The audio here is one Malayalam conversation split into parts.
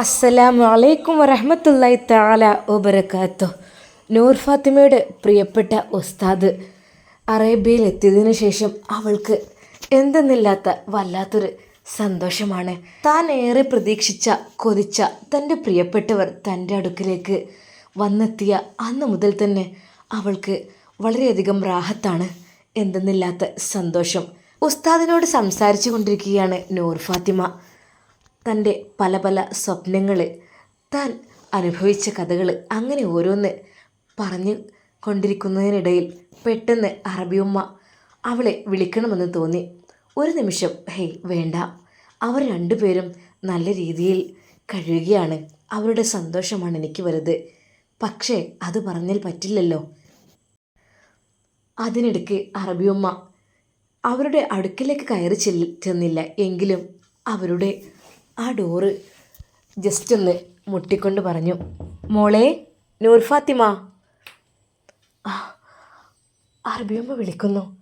അസ്സലാമു അലൈക്കും വറഹമത്തല്ലായി താല ഒബരക്കാത്തു നൂർ ഫാത്തിമയുടെ പ്രിയപ്പെട്ട ഉസ്താദ് അറേബ്യയിൽ എത്തിയതിനു ശേഷം അവൾക്ക് എന്തെന്നില്ലാത്ത വല്ലാത്തൊരു സന്തോഷമാണ്. താൻ ഏറെ പ്രതീക്ഷിച്ച കൊതിച്ച തന്റെ പ്രിയപ്പെട്ടവർ തന്റെ അടുക്കിലേക്ക് വന്നെത്തിയ അന്ന് മുതൽ തന്നെ അവൾക്ക് വളരെയധികം റാഹത്താണ്. എന്തെന്നില്ലാത്ത സന്തോഷം. ഉസ്താദിനോട് സംസാരിച്ചു കൊണ്ടിരിക്കുകയാണ് നൂർ ഫാത്തിമ. തന്റെ പല പല സ്വപ്നങ്ങൾ താൻ അനുഭവിച്ച കഥകൾ അങ്ങനെ ഓരോന്ന് പറഞ്ഞു കൊണ്ടിരിക്കുന്നതിനിടയിൽ പെട്ടെന്ന് അറബിയമ്മ അവളെ വിളിക്കണമെന്ന് തോന്നി. ഒരു നിമിഷം ഹേയ് വേണ്ട. അവർ രണ്ടുപേരും നല്ല രീതിയിൽ കഴിയുകയാണ്. അവരുടെ സന്തോഷമാണ് എനിക്ക് വലുത്. പക്ഷേ അത് പറഞ്ഞാൽ പറ്റില്ലല്ലോ. അതിനിടയ്ക്ക് അറബിയമ്മ അവരുടെ അടുക്കിലേക്ക് കയറി ചെല്ലി ചെന്നില്ല. എങ്കിലും അവരുടെ ആ ഡോറ് ജസ്റ്റ് ഒന്ന് മുട്ടിക്കൊണ്ട് പറഞ്ഞു മോളെ നൂർ ഫാത്തിമ. അറബിയമ്മ വിളിക്കുന്നു.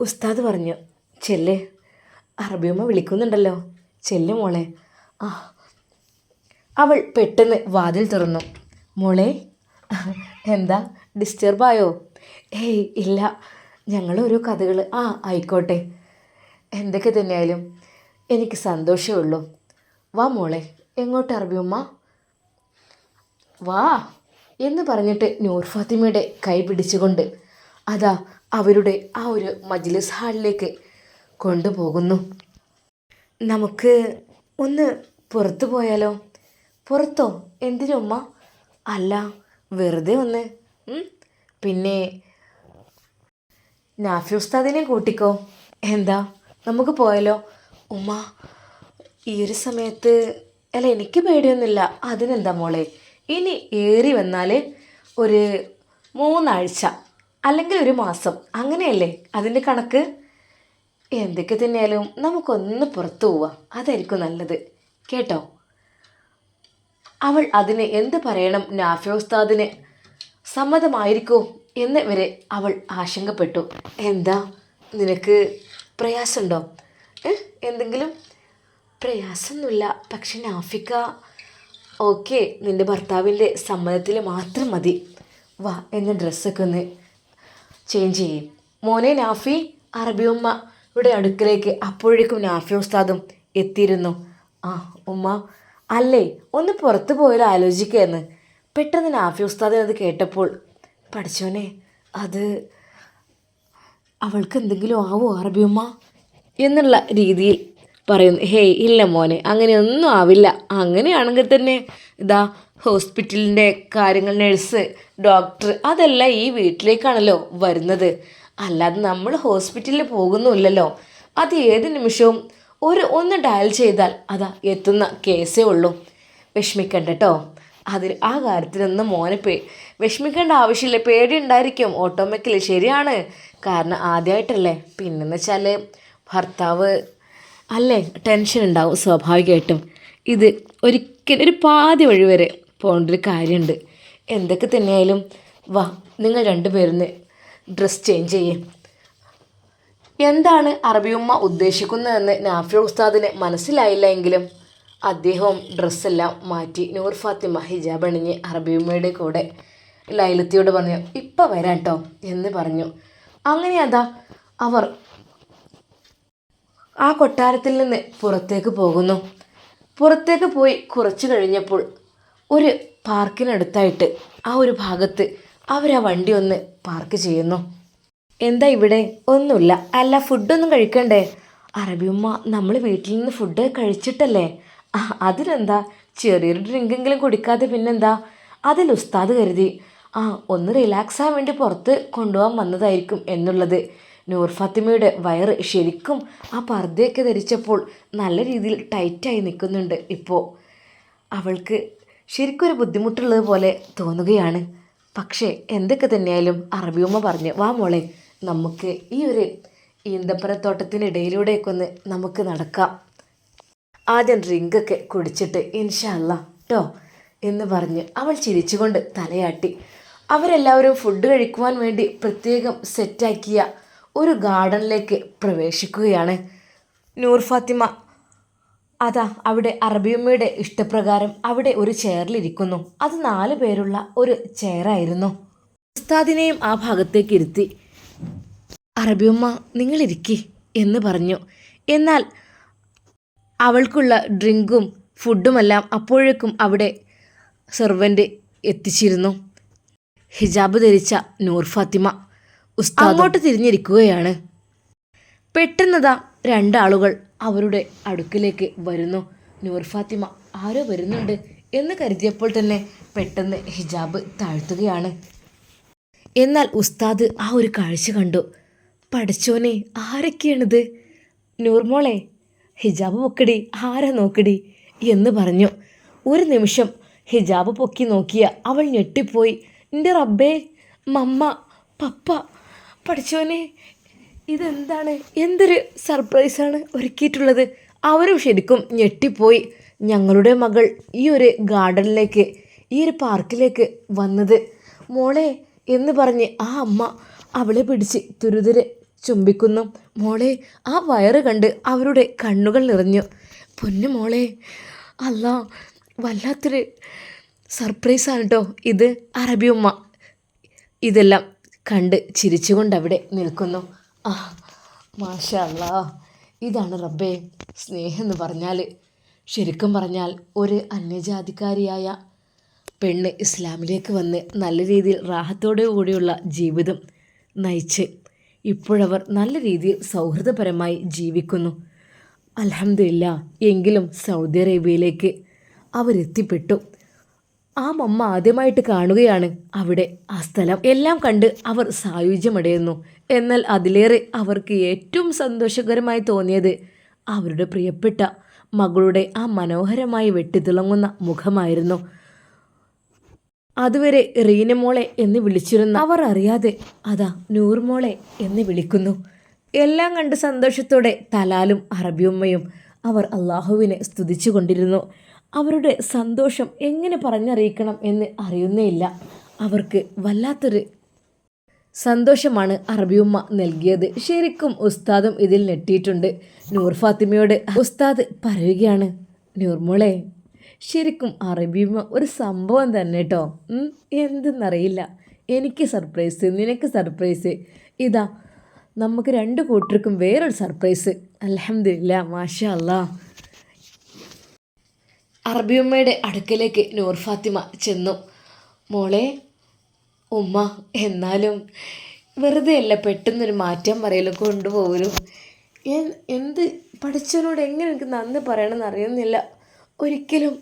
ഉസ്താദ് പറഞ്ഞു ചെല്ല്. അറബിയമ്മ വിളിക്കുന്നുണ്ടല്ലോ. ചെല്ല് മോളെ. ആ. അവൾ പെട്ടെന്ന് വാതിൽ തുറന്നു. മോളെ എന്താ ഡിസ്റ്റർബായോ ഏയ് ഇല്ല. ഞങ്ങൾ ഓരോ കഥകൾ ആ ആയിക്കോട്ടെ. എന്തൊക്കെ തന്നെയായാലും എനിക്ക് സന്തോഷമേ ഉള്ളൂ. വാ മോളെ എങ്ങോട്ട് അറബിയമ്മ വാ എന്ന് പറഞ്ഞിട്ട് നൂർ ഫാത്തിമയുടെ കൈ പിടിച്ചുകൊണ്ട് അതാ അവരുടെ ആ ഒരു മജ്ലിസ് ഹാളിലേക്ക് കൊണ്ടുപോകുന്നു. നമുക്ക് ഒന്ന് പുറത്തു പോയാലോ? പുറത്തോ? എന്തിനുമ്മ അല്ല വെറുതെ ഒന്ന് പിന്നെ നാഫി ഉസ്താദിനെ കൂട്ടിക്കോ. എന്താ നമുക്ക് പോയാലോ? ഉമ്മ ഈ ഒരു സമയത്ത് അല്ല എനിക്ക് പേടിയൊന്നുമില്ല. അതിനെന്താ മോളെ? ഇനി ഏറി വന്നാൽ ഒരു മൂന്നാഴ്ച അല്ലെങ്കിൽ ഒരു മാസം അങ്ങനെയല്ലേ അതിന്റെ കണക്ക്? എന്തൊക്കെ തന്നെയാലും നമുക്കൊന്ന് പുറത്തു പോവാം. അതായിരിക്കും നല്ലത്. കേട്ടോ? അവൾ അതിന് എന്ത് പറയണം നാഫി ഉസ്താദിന്? സമ്മതമായിരിക്കോ എന്ന് വരെ അവൾ ആശങ്കപ്പെട്ടു. എന്താ? നിനക്ക് പ്രയാസമുണ്ടോ? എന്തെങ്കിലും പ്രയാസമൊന്നുമില്ല. പക്ഷെ നാഫിക്ക ഓക്കെ നിന്റെ ഭർത്താവിന്റെ സമ്മതത്തിൽ മാത്രം മതി. വാ എന്ന ഡ്രസ്സൊക്കെ ഒന്ന് ചേഞ്ച് ചെയ്യും. മോനെ നാഫി അറബി ഉമ്മ ഇവിടെ അടുക്കലേക്ക് അപ്പോഴേക്കും നാഫി ഉസ്താദും എത്തിയിരുന്നു. ആ ഉമ്മ അല്ലേ ഒന്ന് പുറത്ത് പോയാലും ആലോചിക്കുകയെന്ന് പെട്ടെന്ന് നാഫി ഉസ്താദിനത് കേട്ടപ്പോൾ പഠിച്ചോനെ അത് അവൾക്ക് എന്തെങ്കിലും ആവോ അറബിയമ്മ എന്നുള്ള രീതിയിൽ പറയുന്നു ഹേയ് ഇല്ല മോനെ അങ്ങനെയൊന്നും ആവില്ല. അങ്ങനെയാണെങ്കിൽ തന്നെ ഇതാ ഹോസ്പിറ്റലിന്റെ കാര്യങ്ങൾ നഴ്സ് ഡോക്ടർ അതെല്ലാം ഈ വീട്ടിലേക്കാണല്ലോ വരുന്നത്. അല്ലാതെ നമ്മൾ ഹോസ്പിറ്റലിൽ പോകുന്നുമില്ലല്ലോ. അത് ഏത് നിമിഷവും ഒരു ഒന്ന് ഡയൽ ചെയ്താൽ അതാ എത്തുന്ന കേസേ ഉള്ളൂ. വിഷമിക്കണ്ട കേട്ടോ അതിൽ ആ കാര്യത്തിലൊന്നും മോനെ പേ വിഷമിക്കേണ്ട ആവശ്യമില്ല. പേടി ഉണ്ടായിരിക്കും. ഓട്ടോമാറ്റിക്കലി ശരിയാണ്. കാരണം ആദ്യമായിട്ടല്ലേ പിന്നെന്ന് വെച്ചാൽ ഭർത്താവ് അല്ലേ? ടെൻഷൻ ഉണ്ടാവും സ്വാഭാവികമായിട്ടും. ഇത് ഒരിക്കലും ഒരു പാതി വഴി വരെ പോകേണ്ട ഒരു കാര്യമുണ്ട്. എന്തൊക്കെ തന്നെയായാലും വാ നിങ്ങൾ രണ്ടുപേരുന്ന് ഡ്രസ്സ് ചേഞ്ച് ചെയ്യേ. എന്താണ് അറബിയുമ്മ ഉദ്ദേശിക്കുന്നതെന്ന് നാഫിയ ഉസ്താദിന് മനസ്സിലായില്ല എങ്കിലും അദ്ദേഹവും ഡ്രസ്സെല്ലാം മാറ്റി നൂർ ഫാത്തിമ ഹിജാബ് അണിഞ്ഞ് അറബിയുമ്മയുടെ കൂടെ ലൈലത്തിയോട് പറഞ്ഞു ഇപ്പം വരാം കേട്ടോ എന്ന് പറഞ്ഞു. അങ്ങനെ അതാ അവർ ആ കൊട്ടാരത്തിൽ നിന്ന് പുറത്തേക്ക് പോകുന്നു. പുറത്തേക്ക് പോയി കുറച്ച് കഴിഞ്ഞപ്പോൾ ഒരു പാർക്കിനടുത്തായിട്ട് ആ ഒരു ഭാഗത്ത് അവരാ വണ്ടി ഒന്ന് പാർക്ക് ചെയ്യുന്നു. എന്താ ഇവിടെ? ഒന്നുമില്ല. അല്ല ഫുഡൊന്നും കഴിക്കണ്ടേ? അറബിയമ്മ നമ്മൾ വീട്ടിൽ നിന്ന് ഫുഡ് കഴിച്ചിട്ടല്ലേ? അതിനെന്താ? ചെറിയൊരു ഡ്രിങ്കെങ്കിലും കുടിക്കാതെ പിന്നെന്താ? അതിൽ ഉസ്താദ് കരുതി ആ ഒന്ന് റിലാക്സ് ആവാൻ വേണ്ടി പുറത്ത് കൊണ്ടുപോകാൻ വന്നതായിരിക്കും എന്നുള്ളത്. നൂർ ഫാത്തിമയുടെ വയറ് ശരിക്കും ആ പർദ്ദയൊക്കെ ധരിച്ചപ്പോൾ നല്ല രീതിയിൽ ടൈറ്റായി നിൽക്കുന്നുണ്ട് ഇപ്പോൾ അവൾക്ക് ശരിക്കും ഒരു ബുദ്ധിമുട്ടുള്ളത് പോലെ തോന്നുകയാണ്. പക്ഷേ എന്തൊക്കെ തന്നെയായാലും അറബിയമ്മ പറഞ്ഞു വാ മോളെ നമുക്ക് ഈ ഒരു ഈന്തപ്പനത്തോട്ടത്തിനിടയിലൂടെയൊക്കെ ഒന്ന് നമുക്ക് നടക്കാം. ആദ്യം ഡ്രിങ്കൊക്കെ കുടിച്ചിട്ട് ഇൻഷല്ല കേട്ടോ എന്ന് പറഞ്ഞ് അവൾ ചിരിച്ചുകൊണ്ട് തലയാട്ടി. അവരെല്ലാവരും ഫുഡ് കഴിക്കുവാൻ വേണ്ടി പ്രത്യേകം സെറ്റാക്കിയ ഒരു ഗാർഡനിലേക്ക് പ്രവേശിക്കുകയാണ്. നൂർ ഫാത്തിമ അതാ അവിടെ അറബിയമ്മയുടെ ഇഷ്ടപ്രകാരം അവിടെ ഒരു ചെയറിലിരിക്കുന്നു അത് നാല് പേരുള്ള ഒരു ചെയറായിരുന്നു ഉസ്താദിനെയും ആ ഭാഗത്തേക്ക് ഇരുത്തി അറബിയമ്മ നിങ്ങളിരിക്കി എന്ന് പറഞ്ഞു. എന്നാൽ അവൾക്കുള്ള ഡ്രിങ്കും ഫുഡുമെല്ലാം അപ്പോഴേക്കും അവിടെ സെർവന്റ് എത്തിച്ചിരുന്നു. ഹിജാബ് ധരിച്ച നൂർ ഫാത്തിമ അങ്ങോട്ട് തിരിഞ്ഞിരിക്കുകയാണ്. പെട്ടെന്നതാ രണ്ടാളുകൾ അവരുടെ അടുക്കിലേക്ക് വരുന്നു. നൂർ ഫാത്തിമ ആരോ വരുന്നുണ്ട്? എന്ന് കരുതിയപ്പോൾ തന്നെ പെട്ടെന്ന് ഹിജാബ് താഴ്ത്തുകയാണ്. എന്നാൽ ഉസ്താദ് ആ ഒരു കാഴ്ച കണ്ടു. പഠിച്ചോനെ ആരൊക്കെയാണിത്? നൂർമോളെ ഹിജാബ് പൊക്കടി ആരാ നോക്കടി? എന്ന് പറഞ്ഞു. ഒരു നിമിഷം ഹിജാബ് പൊക്കി നോക്കിയ അവൾ ഞെട്ടിപ്പോയി. എന്റെ റബ്ബേ മമ്മ പപ്പ പഠിച്ചോനെ ഇതെന്താണ്? എന്തൊരു സർപ്രൈസാണ് ഒരുക്കിയിട്ടുള്ളത്. അവരും ശരിക്കും ഞെട്ടിപ്പോയി. ഞങ്ങളുടെ മകൾ ഈ ഒരു ഗാർഡനിലേക്ക് ഈ ഒരു പാർക്കിലേക്ക് വന്നത്. മോളെ എന്ന് പറഞ്ഞ് ആ അമ്മ അവളെ പിടിച്ച് തുരുതുരെ ചുംബിക്കുന്നു. മോളെ ആ വയറ് കണ്ട് അവരുടെ കണ്ണുകൾ നിറഞ്ഞു. പൊന്നു മോളെ അല്ല വല്ലാത്തൊരു സർപ്രൈസാണ് കേട്ടോ ഇത് അറബി ഉമ്മ. ഇതെല്ലാം കണ്ട് ചിരിച്ചുകൊണ്ടവിടെ നിൽക്കുന്നു. ആ മാഷല്ല ഇതാണ് റബ്ബേ സ്നേഹം എന്ന് പറഞ്ഞാൽ ശരിക്കും പറഞ്ഞാൽ ഒരു അന്യജാതിക്കാരിയായ പെണ്ണ് ഇസ്ലാമിലേക്ക് വന്ന് നല്ല രീതിയിൽ റാഹത്തോടു കൂടിയുള്ള ജീവിതം നയിച്ച് ഇപ്പോഴവർ നല്ല രീതിയിൽ സൗഹൃദപരമായി ജീവിക്കുന്നു. അലഹമില്ല എങ്കിലും സൗദി അറേബ്യയിലേക്ക് അവരെത്തിപ്പെട്ടു. ആ മമ്മ ആദ്യമായിട്ട് കാണുകയാണ് അവിടെ ആ സ്ഥലം. എല്ലാം കണ്ട് അവർ സായുജ്യമടയുന്നു. എന്നാൽ അതിലേറെ അവർക്ക് ഏറ്റവും സന്തോഷകരമായി തോന്നിയത് അവരുടെ പ്രിയപ്പെട്ട മകളുടെ ആ മനോഹരമായി വെട്ടിത്തിളങ്ങുന്ന മുഖമായിരുന്നു. അതുവരെ റീനമോളെ എന്ന് വിളിച്ചിരുന്ന അവർ അറിയാതെ അതാ നൂർമോളെ എന്ന് വിളിക്കുന്നു. എല്ലാം കണ്ട് സന്തോഷത്തോടെ തലാലും അറബിയമ്മയും അവർ അള്ളാഹുവിനെ സ്തുതിച്ചു കൊണ്ടിരുന്നു അവരുടെ സന്തോഷം എങ്ങനെ പറഞ്ഞറിയിക്കണം എന്ന് അറിയുന്നേയില്ല അവർക്ക് വല്ലാത്തൊരു സന്തോഷമാണ് അറബിയുമ്മ നൽകിയത്. ശരിക്കും ഉസ്താദും ഇതിൽ നെട്ടിയിട്ടുണ്ട് നൂർ ഫാത്തിമയോട് ഉസ്താദ് പറയുകയാണ് നൂർമോളെ ശരിക്കും അറബിയുമ്മ ഒരു സംഭവം തന്നെ കേട്ടോ എന്തെന്നറിയില്ല. എനിക്ക് സർപ്രൈസ് നിനക്ക് സർപ്രൈസ്. ഇതാ നമുക്ക് രണ്ട് കൂട്ടർക്കും വേറൊരു സർപ്രൈസ്. അലഹമില്ല മാഷ അല്ലാ അറബിയമ്മയുടെ അടുക്കലേക്ക് നൂർ ഫാത്തിമ ചെന്നു. മോളെ ഉമ്മ എന്നാലും വെറുതെ അല്ല പെട്ടെന്നൊരു മാറ്റം പറയലും കൊണ്ടുപോകലും. എന്ത് പഠിച്ചവനോട് എങ്ങനെ എനിക്ക് നന്ദി പറയണമെന്ന് അറിയുന്നില്ല. ഒരിക്കലും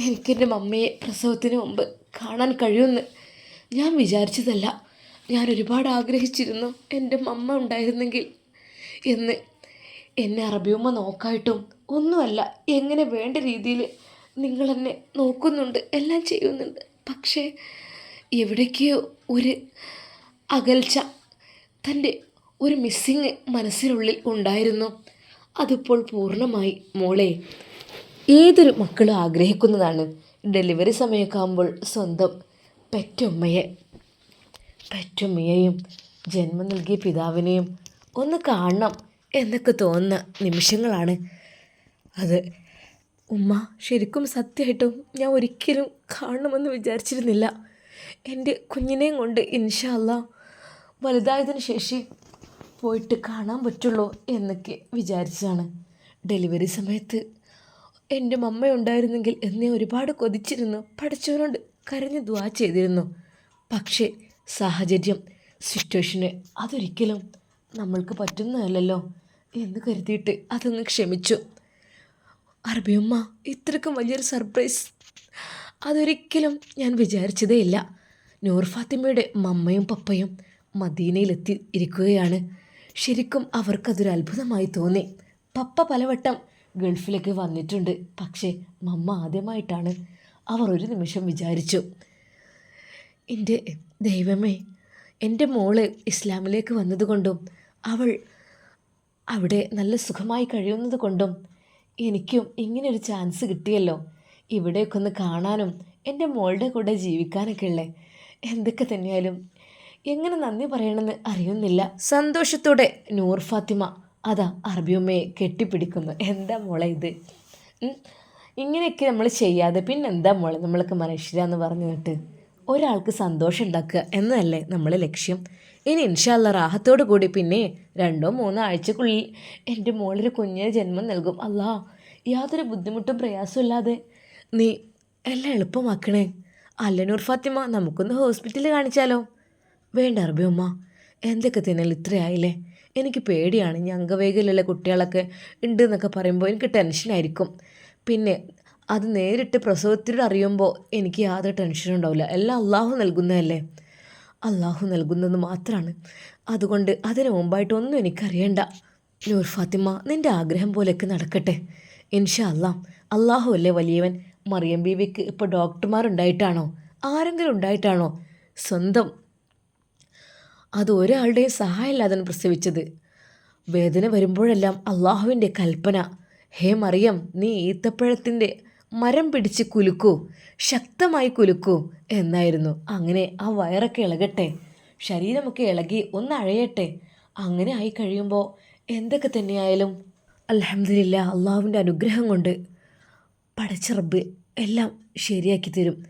എനിക്കെന്റെ മമ്മയെ പ്രസവത്തിന് മുമ്പ് കാണാൻ കഴിയുമെന്ന് ഞാൻ വിചാരിച്ചതല്ല. ഞാൻ ഒരുപാട് ആഗ്രഹിച്ചിരുന്നു എന്റെ മമ്മ ഉണ്ടായിരുന്നെങ്കിൽ എന്ന്. എന്നെ അറബിയമ്മ നോക്കായിട്ടും ഒന്നുമല്ല എങ്ങനെ വേണ്ട രീതിയിൽ നിങ്ങൾ എന്നെ നോക്കുന്നുണ്ട് എല്ലാം ചെയ്യുന്നുണ്ട്. പക്ഷേ എവിടേക്കോ ഒരു അകൽച്ച തന്റെ ഒരു മിസ്സിങ് മനസ്സിനുള്ളിൽ ഉണ്ടായിരുന്നു. അതിപ്പോൾ പൂർണമായി മോളെ. ഏതൊരു മക്കളും ആഗ്രഹിക്കുന്നതാണ്. ഡെലിവറി സമയമൊക്കെ ആകുമ്പോൾ സ്വന്തം പെറ്റമ്മയെ. പെറ്റമ്മയെയും ജന്മം നൽകിയ പിതാവിനെയും ഒന്ന് കാണണം എന്നൊക്കെ തോന്നുന്ന നിമിഷങ്ങളാണ്. അത് ഉമ്മ ശരിക്കും സത്യമായിട്ടും ഞാൻ ഒരിക്കലും കാണണമെന്ന് വിചാരിച്ചിരുന്നില്ല. എന്റെ കുഞ്ഞിനെയും കൊണ്ട് ഇൻഷല്ല വലുതായതിനു ശേഷം പോയിട്ട് കാണാൻ പറ്റുള്ളൂ എന്നൊക്കെ വിചാരിച്ചതാണ്. ഡെലിവറി സമയത്ത് എന്റെ മമ്മ ഉണ്ടായിരുന്നെങ്കിൽ എന്നെ ഒരുപാട് കൊതിച്ചിരുന്നു. പഠിച്ചവനോട് കരഞ്ഞ് ദ്വാ ചെയ്തിരുന്നു. പക്ഷേ സാഹചര്യം സിറ്റുവേഷന് അതൊരിക്കലും നമ്മൾക്ക് പറ്റുന്നതല്ലല്ലോ എന്ന് കരുതിയിട്ട് അതൊന്ന് ക്ഷമിച്ചു. അറബിയമ്മ ഇത്രക്കും വലിയൊരു സർപ്രൈസ് അതൊരിക്കലും ഞാൻ വിചാരിച്ചതേ ഇല്ല നൂർ ഫാത്തിമയുടെ മമ്മയും പപ്പയും മദീനയിലെത്തി ഇരിക്കുകയാണ്. ശരിക്കും അവർക്കതൊരു അത്ഭുതമായി തോന്നി. പപ്പ പലവട്ടം ഗൾഫിലേക്ക് വന്നിട്ടുണ്ട്. പക്ഷേ മമ്മ ആദ്യമായിട്ടാണ് അവർ ഒരു നിമിഷം വിചാരിച്ചു. എന്റെ ദൈവമേ എന്റെ മോൾ ഇസ്ലാമിലേക്ക് വന്നതുകൊണ്ടും അവൾ അവിടെ നല്ല സുഖമായി കഴിയുന്നത് കൊണ്ടും എനിക്കും ഇങ്ങനൊരു ചാൻസ് കിട്ടിയല്ലോ. ഇവിടെയൊക്കെ ഒന്ന് കാണാനും എന്റെ മോളുടെ കൂടെ ജീവിക്കാനൊക്കെ ഉള്ളേ. എന്തൊക്കെ തന്നെയാലും എങ്ങനെ നന്ദി പറയണമെന്ന് അറിയുന്നില്ല. സന്തോഷത്തോടെ നൂർ ഫാത്തിമ അതാ അറബിയമ്മയെ കെട്ടിപ്പിടിക്കുന്നു. എന്താ മോളെ ഇത്. ഇങ്ങനെയൊക്കെ നമ്മൾ ചെയ്യാതെ പിന്നെന്താ മോളെ നമ്മളൊക്കെ മനുഷ്യരാന്ന് പറഞ്ഞു കേട്ട് ഒരാൾക്ക് സന്തോഷം ഉണ്ടാക്കുക എന്നതല്ലേ നമ്മളെ ലക്ഷ്യം. ഇനി ഇൻഷാല്ല റാഹത്തോടു കൂടി പിന്നെ രണ്ടോ മൂന്നോ ആഴ്ചക്കുള്ളിൽ എന്റെ മോളൊരു കുഞ്ഞിന് ജന്മം നൽകും. അല്ലാ യാതൊരു ബുദ്ധിമുട്ടും പ്രയാസവും ഇല്ലാതെ. നീ എല്ലാം എളുപ്പമാക്കണേ. അല്ല നൂർ ഫാത്തിമ നമുക്കൊന്ന് ഹോസ്പിറ്റലിൽ കാണിച്ചാലോ? വേണ്ട അറബി ഉമ്മ എന്തൊക്കെ തിന്നൽ ഇത്രയായില്ലേ? എനിക്ക് പേടിയാണ്. ഈ അംഗവേഗലുള്ള കുട്ടികളൊക്കെ ഉണ്ട് എന്നൊക്കെ പറയുമ്പോൾ എനിക്ക് ടെൻഷനായിരിക്കും പിന്നെ അത് നേരിട്ട് പ്രസവത്തിലൂടെ അറിയുമ്പോൾ എനിക്ക് യാതൊരു ടെൻഷനും ഉണ്ടാവില്ല. എല്ലാം അള്ളാഹു നൽകുന്നതല്ലേ? അള്ളാഹു നൽകുന്നത് മാത്രമാണ് അതുകൊണ്ട് അതിനു മുമ്പായിട്ടൊന്നും എനിക്കറിയണ്ട. നൂർ ഫാത്തിമ നിന്റെ ആഗ്രഹം പോലെയൊക്കെ നടക്കട്ടെ. ഇൻഷാ അല്ലാ അള്ളാഹു അല്ലേ വലിയവൻ? മറിയം ബീവിക്ക് ഇപ്പോൾ ഡോക്ടർമാരുണ്ടായിട്ടാണോ? ആരെങ്കിലും ഉണ്ടായിട്ടാണോ? സ്വന്തം. അത് ഒരാളുടെയും സഹായമില്ലാതെ പ്രസവിച്ചത്. വേദന വരുമ്പോഴെല്ലാം അള്ളാഹുവിന്റെ കൽപ്പന. ഹേ മറിയം നീ ഈത്തപ്പഴത്തിന്റെ മരം പിടിച്ച് കുലുക്കൂ ശക്തമായി കുലുക്കൂ എന്നായിരുന്നു. അങ്ങനെ ആ വയറൊക്കെ ഇളകട്ടെ ശരീരമൊക്കെ ഇളകി ഒന്ന് അഴയട്ടെ അങ്ങനെ ആയി കഴിയുമ്പോൾ എന്തൊക്കെ തന്നെയായാലും. അലഹമില്ല അള്ളാഹുവിന്റെ അനുഗ്രഹം കൊണ്ട് പടച്ച റബ്ബ് എല്ലാം ശരിയാക്കി തരും.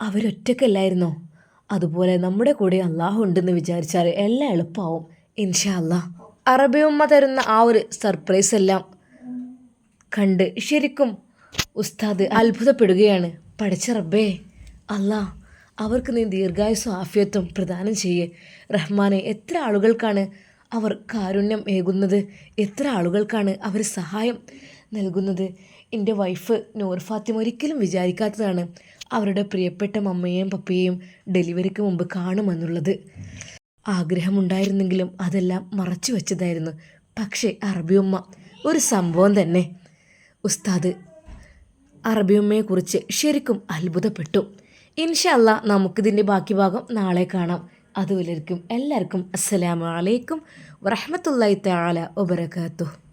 അവരൊറ്റക്കല്ലായിരുന്നോ? അതുപോലെ നമ്മുടെ കൂടെ അള്ളാഹു ഉണ്ടെന്ന് വിചാരിച്ചാൽ എല്ലാം എളുപ്പമാവും ഇൻഷാ അള്ളാഹ് അറബി ഉമ്മ തരുന്ന ആ ഒരു സർപ്രൈസ് എല്ലാം കണ്ട് ശരിക്കും ഉസ്താദ് അത്ഭുതപ്പെടുകയാണ്. പഠിച്ച റബ്ബേ അല്ലാ അവർക്ക് നീ ദീർഘായുസും ആഫിയത്വം പ്രദാനം ചെയ്യേ. റഹ്മാനെ എത്ര ആളുകൾക്കാണ് അവർ കാരുണ്യം ഏകുന്നത്? എത്ര ആളുകൾക്കാണ് അവർ സഹായം നൽകുന്നത്? എന്റെ വൈഫ് നൂർ ഫാത്തിമ ഒരിക്കലും വിചാരിക്കാത്തതാണ് അവരുടെ പ്രിയപ്പെട്ട മമ്മയെയും പപ്പയെയും ഡെലിവറിക്ക് മുമ്പ് കാണുമെന്നുള്ളത്. ആഗ്രഹമുണ്ടായിരുന്നെങ്കിലും അതെല്ലാം മറച്ചു വച്ചതായിരുന്നു പക്ഷേ അറബിയമ്മ ഒരു സംഭവം തന്നെ. ഉസ്താദ് അറബിയമ്മയെക്കുറിച്ച് ശരിക്കും അത്ഭുതപ്പെട്ടു. ഇൻഷല്ല നമുക്കിതിന്റെ ബാക്കി ഭാഗം നാളെ കാണാം. അതുവരെയും എല്ലാവർക്കും അസ്സലാമലൈക്കും വറഹമത്തല്ലായി തആല വബറകാതുഹു.